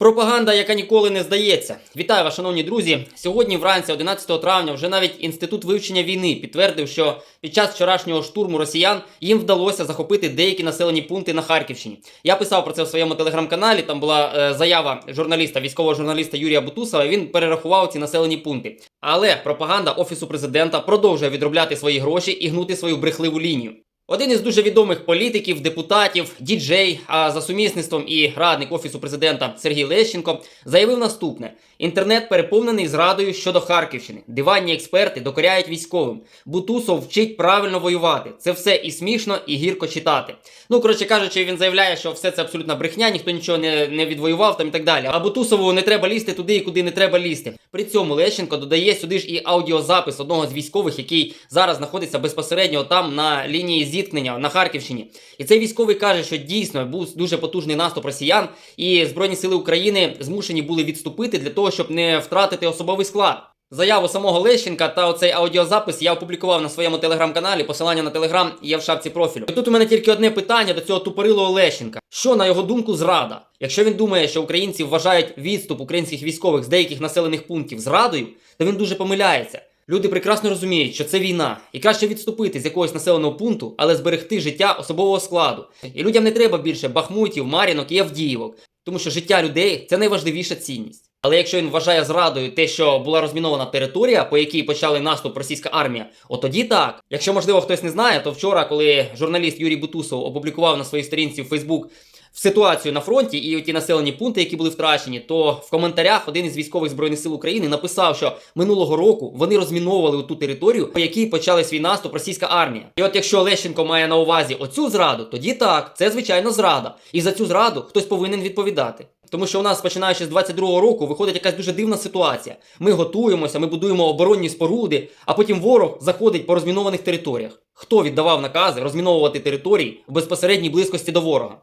Пропаганда, яка ніколи не здається. Вітаю вас, шановні друзі. Сьогодні, вранці, 11 травня, вже навіть інститут вивчення війни підтвердив, що під час вчорашнього штурму росіян їм вдалося захопити деякі населені пункти на Харківщині. Я писав про це в своєму телеграм-каналі. Там була е, заява журналіста, військового журналіста Юрія Бутусова. Він перерахував ці населені пункти. Але пропаганда офісу президента продовжує відробляти свої гроші і гнути свою брехливу лінію. Один із дуже відомих політиків, депутатів, діджей, а за сумісництвом і радник офісу президента Сергій Лещенко заявив наступне: інтернет переповнений зрадою щодо Харківщини. Диванні експерти докоряють військовим. Бутусов вчить правильно воювати. Це все і смішно, і гірко читати. Ну коротше кажучи, він заявляє, що все це абсолютна брехня, ніхто нічого не, не відвоював там і так далі. А Бутусову не треба лізти туди, і куди не треба лізти. При цьому Лещенко додає сюди ж і аудіозапис одного з військових, який зараз знаходиться безпосередньо там на лінії зіткнення на Харківщині. І цей військовий каже, що дійсно був дуже потужний наступ росіян, і Збройні сили України змушені були відступити для того, щоб не втратити особовий склад. Заяву самого Лещенка та оцей аудіозапис я опублікував на своєму телеграм-каналі. Посилання на телеграм є в шапці профілю. І тут у мене тільки одне питання до цього тупорилого Лещенка. Що на його думку зрада? Якщо він думає, що українці вважають відступ українських військових з деяких населених пунктів зрадою, то він дуже помиляється. Люди прекрасно розуміють, що це війна, і краще відступити з якогось населеного пункту, але зберегти життя особового складу. І людям не треба більше бахмутів, марінок і авдіївок, тому що життя людей це найважливіша цінність. Але якщо він вважає зрадою те, що була розмінована територія, по якій почали наступ російська армія, от тоді так. Якщо можливо хтось не знає, то вчора, коли журналіст Юрій Бутусов опублікував на своїй сторінці в Фейсбук ситуацію на фронті і ті населені пункти, які були втрачені, то в коментарях один із військових збройних сил України написав, що минулого року вони розміновували ту територію, по якій почали свій наступ російська армія. І от якщо Лещенко має на увазі оцю зраду, тоді так, це звичайно зрада. І за цю зраду хтось повинен відповідати. Тому що у нас, починаючи з 22-го року, виходить якась дуже дивна ситуація. Ми готуємося, ми будуємо оборонні споруди, а потім ворог заходить по розмінованих територіях. Хто віддавав накази розміновувати території в безпосередній близькості до ворога?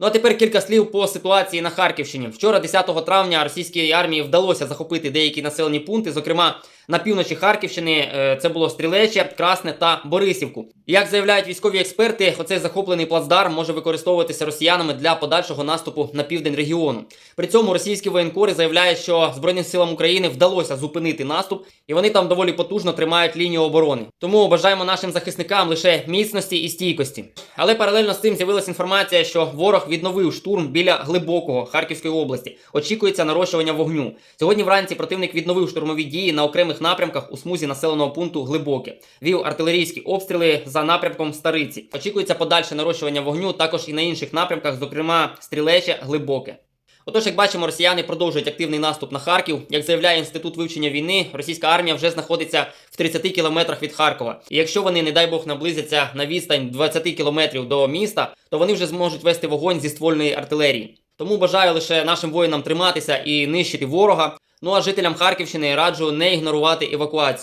Ну а тепер кілька слів по ситуації на Харківщині. Вчора, 10 травня, російській армії вдалося захопити деякі населені пункти, зокрема на півночі Харківщини. е, Це було Стрілече, Красне та Борисівку. Як заявляють військові експерти, оцей захоплений плацдарм може використовуватися росіянами для подальшого наступу на південь регіону. При цьому російські воєнкори заявляють, що Збройним силам України вдалося зупинити наступ, і вони там доволі потужно тримають лінію оборони. Тому бажаємо нашим захисникам лише міцності і стійкості. Але паралельно з цим з'явилася інформація, що ворог відновив штурм біля глибокого Харківської області. Очікується нарощування вогню. Сьогодні вранці противник відновив штурмові дії на окремих напрямках у смузі населеного пункту Глибоке. Вів артилерійські обстріли за напрямком Стариці. Очікується подальше нарощування вогню також і на інших напрямках, зокрема Стрілече, Глибоке. Отож, як бачимо, росіяни продовжують активний наступ на Харків. Як заявляє інститут вивчення війни, російська армія вже знаходиться в 30 кілометрах від Харкова. І якщо вони, не дай Бог, наблизяться на відстань 20 кілометрів до міста, то вони вже зможуть вести вогонь зі ствольної артилерії. Тому бажаю лише нашим воїнам триматися і нищити ворога. Ну а жителям Харківщини раджу не ігнорувати евакуацію.